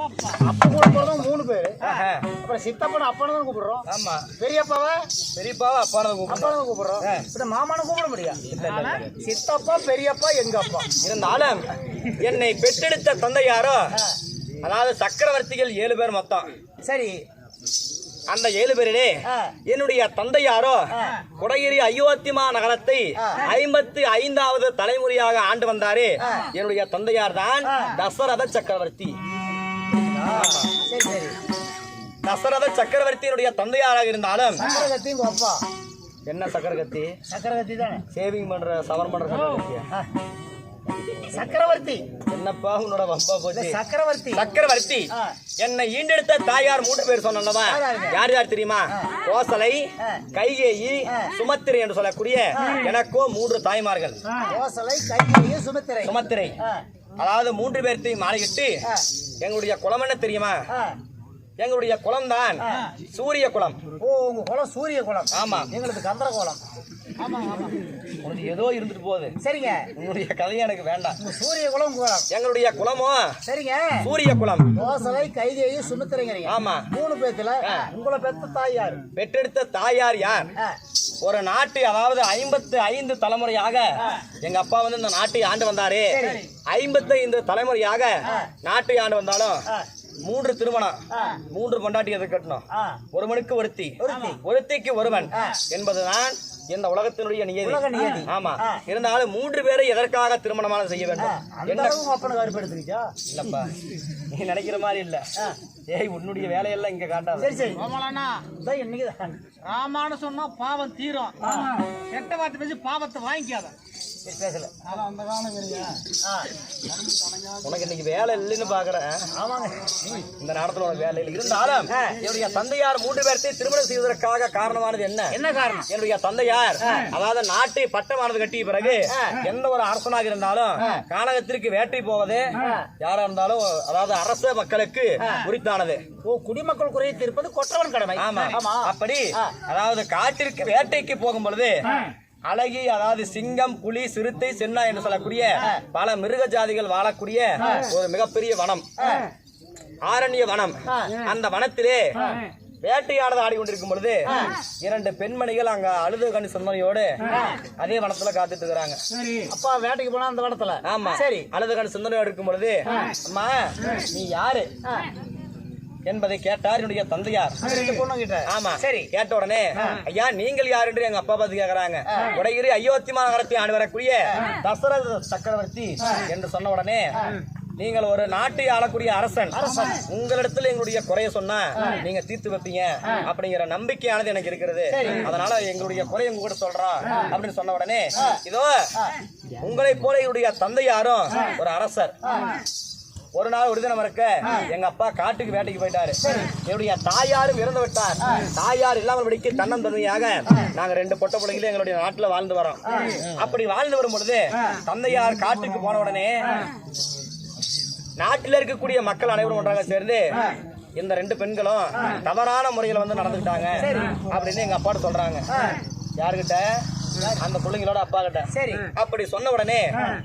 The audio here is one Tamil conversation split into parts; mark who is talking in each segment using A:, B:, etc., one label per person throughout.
A: அப்பா கூட மூணு பேரு. அப்புறம் சித்தப்பன் அப்பனை தான் கூப்பிடுறோம்.
B: ஆமா.
A: பெரியப்பாவை?
B: பெரியப்பாவை கூப்பிடுறோம்.
A: அப்பனை தான் கூப்பிடுறோம். இப்ப மாமானை கூப்பிட முடியாது சித்தப்பா பெரியப்பா எங்க அப்பா?
B: இருந்தாலும் என்னை பெற்றெடுத்த தந்தை யாரோ அதாவது சக்கரவர்த்திகள் ஏழு பேர் மொத்தம்.
A: சரி.
B: அந்த ஏழு பேரிலே. என்னுடைய தந்தை யாரோ குடகிரி அயோத்திமா நகரத்தை ஐம்பத்தி ஐந்தாவது தலைமுறையாக ஆண்டு வந்தாரு. என்னுடைய தந்தையார் தான் தசரத சக்கரவர்த்தி. தசரத சக்கரவர்த்தியினுடைய தந்தையாராக இருந்தாலும்
A: அப்பா.
B: என்ன சக்கரவர்த்தி?
A: சக்கரகத்தி தானே.
B: சேவிங் பண்ற சவர் பண்ற சக்கரவர்த்தியா?
A: ஆ. சக்கரவர்த்தி.
B: என்னப்பா உன்னோட
A: இல்ல,
B: போச்சு?
A: சக்கரவர்த்தி.
B: சக்கரவர்த்தி. என்னை ஈண்டெடுத்த தாயார் மூன்று பேர் சொன்னவா
A: யார்?
B: யார் தெரியுமா? கோசலை. கைகேயி சுமத்திரை என்று சொல்லக்கூடிய எனக்கோ மூன்று தாய்மார்கள்.
A: கோசலை கைகேயி சுமித்திரை.
B: சுமத்திரை. அதாவது மூன்று பேர்த்தையும் மாலையிட்டு. எங்களுடைய குலம் என்ன தெரியுமா. எங்களுடைய குலம் தான் சூரிய குலம்
A: ஓ உங்க குளம் சூரிய குளம்.
B: ஆமா.
A: எங்களுக்கு கந்தர குளம். ஆமா ஆமா.
B: உனக்கு ஏதோ இருந்துட்டு போகுது.
A: சரிங்க.
B: உன்னுடைய கதையும் எனக்கு வேண்டாம்.
A: உங்க சூரிய குளம் குளம்.
B: எங்களுடைய குலமோ
A: சரிங்க.
B: சூரிய குலம்
A: கோசலை கைகேயி சுமித்திரைங்கிறீங்க.
B: ஆமா.
A: மூணு பேத்துல உங்களை பெத்த தாய் யாரு?
B: பெற்றெடுத்த தாயார் யார். ஒரு நாட்டு அதாவது ஐம்பத்து ஐந்து தலைமுறையாக எங்க அப்பா வந்து இந்த நாட்டை ஆண்டு வந்தாரு. ஐம்பத்தி ஐந்து தலைமுறையாக நாட்டை ஆண்டு வந்தாலும் மூன்று திருமணம் மூன்று பொண்டாட்டி எது கட்டணும். ஒரு மனுக்கு ஒருத்தி. ஒருத்திக்கு ஒருவன். என்பதுதான் இந்த உலகத்தினுடைய
A: உலக
B: நியதி. ஆமா. இருந்தாலும் மூன்று பேரை எதற்காக திருமணமான செய்ய வேண்டும்? என்ன? இல்லப்பா. நீ நினைக்கிற மாதிரி இல்ல. ஏய் உன்னுடைய வேலையெல்லாம் இங்க காட்டாத.
A: சரி சரி. இதான் இன்னைக்கு
C: ராமான்னு சொன்னா பாவம் தீரும். கெட்ட வார்த்தை பேசி பாவத்தை வாங்கிக்காத.
A: பேசல.
B: உனக்கு இன்னைக்கு வேலை இல்லைன்னு பாக்குறேன்.
A: ஆமாங்க.
B: இந்த நேரத்துல உனக்கு வேலை இல்லை. இருந்தாலும் என்னுடைய தந்தையார் மூன்று பேர்த்தை திருமணம் செய்வதற்காக காரணமானது என்ன?
A: என்ன காரணம்?
B: என்னுடைய தந்தையார் அதாவது நாட்டை பட்டமானது கட்டிய பிறகு எந்த ஒரு அரசனாக இருந்தாலும் கானகத்திற்கு வேட்டை போவது யாரா இருந்தாலும் அதாவது அரச மக்களுக்கு உரித்தானது.
A: ஓ குடிமக்கள் குறையை தீர்ப்பது கொற்றவன் கடமை.
B: ஆமா.
A: ஆமா.
B: அப்படி அதாவது காட்டிற்கு வேட்டைக்கு போகும் பொழுது அழகி அதாவது சிங்கம் புலி சிறுத்தை சென்னா என்று சொல்லக்கூடிய பல மிருக ஜாதிகள் வாழக்கூடிய ஒரு மிகப்பெரிய வனம். ஆரண்ய வனம். அந்த வனத்திலே வேட்டையானது ஆடிக்கொண்டிருக்கும் பொழுது இரண்டு பெண்மணிகள் அங்க அழுது கணி சிந்தனையோடு அதே வனத்துல காத்துட்டு இருக்கிறாங்க
A: அப்பா வேட்டைக்கு போனா அந்த இடத்துல
B: ஆமா.
A: சரி.
B: அழுது கணி சிந்தனையோடு இருக்கும் பொழுது அம்மா நீ யாரு? என்பதை கேட்டார் என்னுடைய தந்தையார். ஆமா. சரி. கேட்ட உடனே ஐயா நீங்கள் யார்? என்று எங்க அப்பா பார்த்து கேக்குறாங்க. உடைகிரி அயோத்திமா நகரத்தை ஆண்டு வரக்கூடிய தசரத சக்கரவர்த்தி என்று சொன்ன உடனே நீங்கள் ஒரு நாட்டை ஆளக்கூடிய அரசன். உங்களிடத்துல எங்களுடைய குறைய சொன்னா நீங்க தீர்த்து வைப்பீங்க அப்படிங்கிற நம்பிக்கையானது எனக்கு இருக்கிறது. அதனால எங்களுடைய குறைய உங்க கூட சொல்றோம் அப்படின்னு சொன்ன உடனே இதோ உங்களை போல என்னுடைய தந்தையாரும் ஒரு அரசர். ஒரு நாள் ஒரு தினம் இருக்க எங்க அப்பா காட்டுக்கு வேட்டைக்கு போயிட்டாரு. என்னுடைய தாயாரும் இறந்து விட்டார். தாயார் இல்லாமல் படிக்க தன்னந்தன்மையாக நாங்க ரெண்டு பொட்ட பிள்ளைங்களும் எங்களுடைய நாட்டுல வாழ்ந்து வரோம். அப்படி வாழ்ந்து வரும் பொழுது தந்தையார் காட்டுக்கு போன உடனே நாட்டில் இருக்கக்கூடிய மக்கள் அனைவரும் ஒன்றாக சேர்ந்து இந்த ரெண்டு பெண்களும் தவறான முறையில வந்து நடந்துக்கிட்டாங்க அப்படின்னு எங்க அப்பாட்ட சொல்றாங்க. யாருகிட்ட அந்த பிள்ளைங்களோட அப்பா கிட்ட.
A: சரி.
B: அப்படி சொன்ன உடனே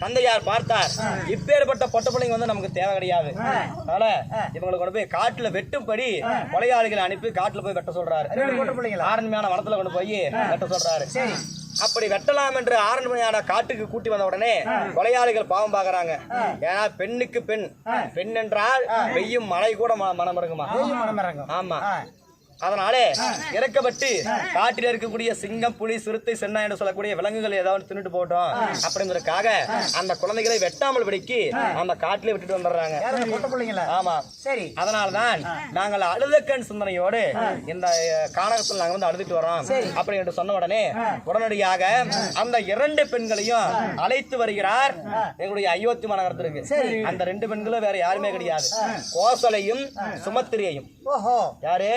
B: தந்தையார் பார்த்தார். இப்பேற்பட்ட பொட்ட பிள்ளைங்க வந்து நமக்கு தேவை கிடையாது. அதனால இவங்களை கொண்டு போய் காட்டுல வெட்டும்படி கொலையாளிகளை அனுப்பி காட்டுல போய் வெட்ட சொல்றாரு. ஆரண்மையான வனத்துல கொண்டு போய் வெட்ட சொல்றாரு. அப்படி வெட்டலாம் என்று ஆரண்மையான காட்டுக்கு கூட்டி வந்த உடனே கொலையாளிகள் பாவம் பாக்குறாங்க ஏன்னா பெண்ணுக்கு பெண். பெண் என்றால் பெய்யும் மழை கூட
A: மனமிறங்கும்?
B: ஆமா. அதனாலே இறக்கப்பட்டு காட்டில் இருக்கக்கூடிய சிங்கம் புலி சிறுத்தை சென்னா என்று சொல்லக்கூடிய விலங்குகள் ஏதாவது தின்னுட்டு போட்டோம். அப்படிங்கறதுக்காக அந்த குழந்தைகளை வெட்டாமல் பிடிக்கி அந்த காட்டிலே விட்டுட்டு வந்துடுறாங்க. ஆமா.
A: சரி.
B: அதனால்தான் நாங்கள் அழுதக்கண் சிந்தனையோடு இந்த அஹ், கானகத்தில் நாங்க வந்து அழுதுட்டு வரோம். அப்படி என்று சொன்ன உடனே உடனடியாக அந்த இரண்டு பெண்களையும் அழைத்து வருகிறார் எங்களுடைய அயோத்தி மாநகரத்திற்கு அந்த ரெண்டு பெண்களும் வேற யாருமே கிடையாது. கோசலையும் சுமத்திரியையும். யாரு?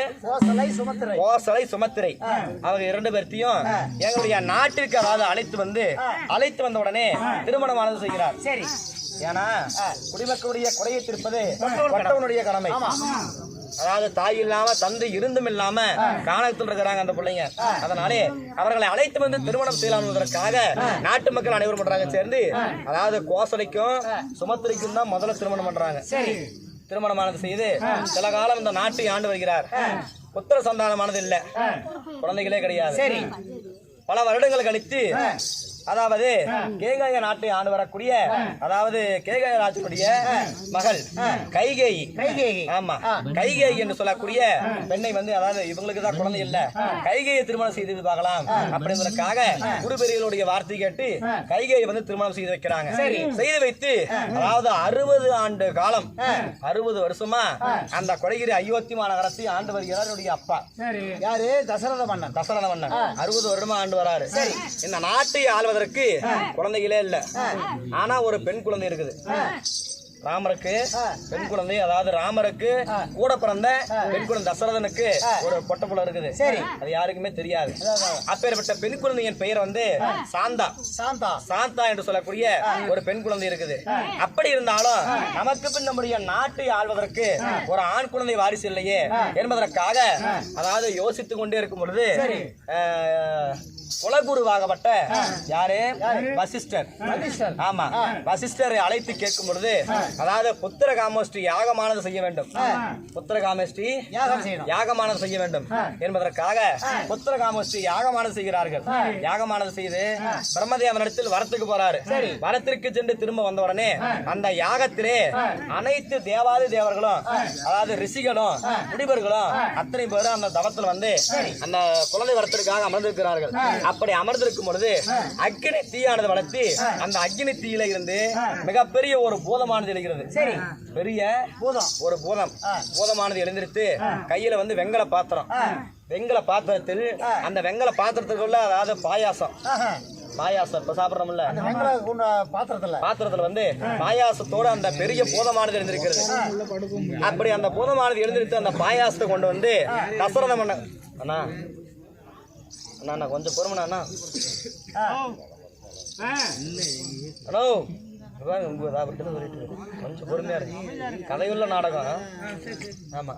A: கோசலை சுமத்திரை.
B: அவங்க இரண்டு பேர்த்தையும் எங்களுடைய நாட்டிற்கு அதாவது அழைத்து வந்து அழைத்து வந்த உடனே திருமணமானது செய்கிறார்.
A: சரி.
B: ஏன்னா குடிமக்களுடைய குறையை தீர்ப்பது கொட்டவனுடைய கடமை. அதாவது தாய் இல்லாம தந்தை இருந்தும் இல்லாம காணகத்தில் இருக்கிறாங்க அந்த பிள்ளைங்க. அதனாலே அவர்களை அழைத்து வந்து திருமணம் செய்யலாம் என்பதற்காக நாட்டு மக்கள் அனைவரும் பண்றாங்க சேர்ந்து அதாவது கோசலைக்கும் சுமத்திரைக்கும் தான் முதல்ல திருமணம் பண்றாங்க. திருமணமானது செய்து சில காலம் இந்த நாட்டை ஆண்டு வருகிறார். புத்திர சந்தானமானது இல்ல. குழந்தைகளே கிடையாது.
A: சரி.
B: பல வருடங்கள் கழித்து அதாவது கேகாய நாட்டை ஆண்டு வரக்கூடிய அதாவது கேகாய ராஜனுடைய மகள் கைகேயி. ஆமா. கைகேயி என்று சொல்லக்கூடிய பெண்ணை வந்து அதாவது இவங்களுக்கு தான் குழந்தை இல்ல. கைகேயை திருமணம் செய்து பார்க்கலாம் அப்படின்றதுக்காக குருபெரியர்களுடைய வார்த்தை கேட்டு கைகேயை வந்து திருமணம் செய்து வைக்கிறாங்க. செய்து வைத்து அதாவது அறுபது ஆண்டு காலம் அறுபது வருஷமா அந்த கொடைகிரி அயோத்தி மாநகரத்தை ஆண்டு வருகிறார் அப்பா.
A: யாரு? தசரத மன்னன்.
B: தசரத மன்னன். அறுபது வருடமா ஆண்டு வராரு. இந்த நாட்டை ஆள்வதற்கு குழந்தைகளே இல்ல. ஆனா ஒரு பெண் குழந்தை இருக்குது. ராமருக்கு பெண் குழந்தை அதாவது ராமருக்கு கூட பிறந்த பெண் குழந்தை தசரதனுக்கு ஒரு பொட்ட புள்ள இருக்குது.
A: சரி.
B: அது யாருக்குமே தெரியாது. அப்பேற்பட்ட பெண் குழந்தையின் பெயர் வந்து சாந்தா.
A: சாந்தா.
B: சாந்தா என்று சொல்லக்கூடிய ஒரு பெண் குழந்தை இருக்குது. அப்படி இருந்தாலும் நமக்கு பின் நம்முடைய நாட்டை ஆள்வதற்கு ஒரு ஆண் குழந்தை வாரிசு இல்லையே என்பதற்காக அதாவது யோசித்துக் கொண்டே இருக்கும் பொழுது குலகுருவாகப்பட்ட யாரு? வசிஷ்டர். ஆமா. வசிஷ்டரை அழைத்து கேட்கும் பொழுது அதாவது புத்திர காமோஷ்டி யாகமானது செய்ய வேண்டும். புத்திர காமோஷ்டி யாகமானது செய்ய வேண்டும். என்பதற்காக புத்திர காமோஷ்டி யாகமானது செய்கிறார்கள். யாகமானது செய்து பிரம்மதேவனிடத்தில் வரத்துக்கு போறாரு. வரத்திற்கு சென்று திரும்ப வந்த உடனே அந்த யாகத்திலே அனைத்து தேவாதி தேவர்களும் அதாவது ரிஷிகளும் முனிவர்களும் அத்தனை பேரும் அந்த தவத்தில் வந்து அந்த குழந்தை வரத்திற்காக அமர்ந்திருக்கிறார்கள். அப்படி அமர்ந்திருக்கும் பொழுது அக்னி தீயானது வளர்த்தி அந்த அக்னி தீயில இருந்து மிகப்பெரிய ஒரு பூதமானது எழுகிறது
A: சரி.
B: பெரிய
A: பூதம்.
B: ஒரு பூதம் பூதமானது எழுந்திருத்து கையில வந்து வெங்கல பாத்திரம். வெங்கல பாத்திரத்தில் அந்த வெங்கல பாத்திரத்துக்குள்ள அதாவது பாயாசம். பாயாசம் இப்ப சாப்பிடுறோம்ல.
A: பாத்திரத்துல.
B: பாத்திரத்துல வந்து பாயாசத்தோட அந்த பெரிய பூதமானது எழுந்திருக்கிறது. அப்படி அந்த பூதமானது எழுந்திருத்து அந்த பாயாசத்தை கொண்டு வந்து தசரத மன்ன அண்ணா. அண்ணா கொஞ்சம் பொறுமண்ணா அண்ணா. அண்ணோ அதான் உங்க இதா சொல்லிட்டு கொஞ்சம் பொறுமையா இருக்கு கலையுள்ள நாடகம். ஆமா.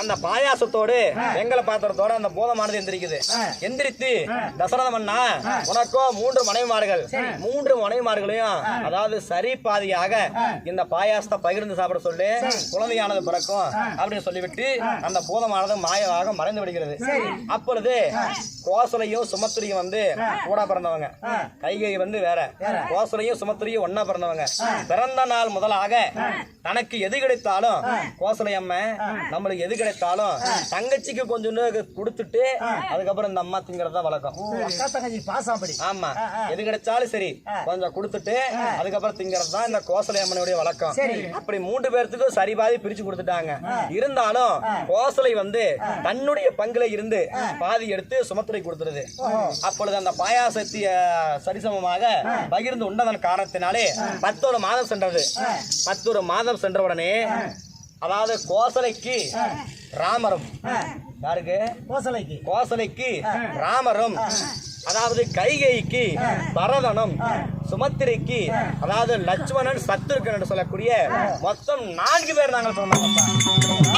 B: அந்த பாயாசத்தோடு வெங்கல பாத்திரத்தோட அந்த பூதமானது எந்திரிக்குது. எந்திரித்து தசரத மன்னா உனக்கோ மூன்று மனைவிமார்கள். மூன்று மனைவிமார்களையும் அதாவது சரி பாதியாக இந்த பாயாசத்தை பகிர்ந்து சாப்பிட சொல்லி. குழந்தையானது பிறக்கும் அப்படின்னு சொல்லிவிட்டு அந்த பூதமானது மாயமாக மறைந்து விடுகிறது. அப்பொழுது கோசலையும் சுமத்திரியும் வந்து கூட பிறந்தவங்க. கைகை வந்து வேற. கோசலையும் சுமத்திரியும் ஒன்னா பிறந்தவங்க. பிறந்த நாள் முதலாக தனக்கு எது கிடைத்தாலும் கோசலை அம்மா நம்மளுக்கு எது கிடைத்தாலும் தங்கச்சிக்கு கொஞ்சம் கொடுத்துட்டு அதுக்கப்புறம் இந்த அம்மா திங்கிறது வழக்கம்.
A: அக்கா தங்கச்சி
B: ஆமா. எது கிடைச்சாலும் சரி கொஞ்சம் கொடுத்துட்டு அதுக்கப்புறம் திங்கிறது தான் இந்த கோசலை அம்மனுடைய வழக்கம். அப்படி மூன்று பேர்த்துக்கும் சரி பாதி பிரிச்சு கொடுத்துட்டாங்க. இருந்தாலும் கோசலை வந்து தன்னுடைய பங்குல இருந்து பாதி எடுத்து சுமத்துரை கொடுத்துருது. அப்பொழுது அந்த பாயாசத்தை அஹ், சரிசமமாக பகிர்ந்து உண்டதன் காரணத்தினாலே பத்தொரு மாதம் சென்றது. பத்தொரு மாதம் சென்ற உடனே அதாவது கோசலைக்கு ராமரும். யாருக்கு?
A: கோசலைக்கு.
B: கோசலைக்கு ராமரும். அதாவது கைகைக்கு பரதனும் சுமத்திரைக்கு அதாவது லட்சுமணன் சத்துருக்கன் சொல்லக்கூடிய மொத்தம் நான்கு பேர் நாங்கள் சொன்னோம்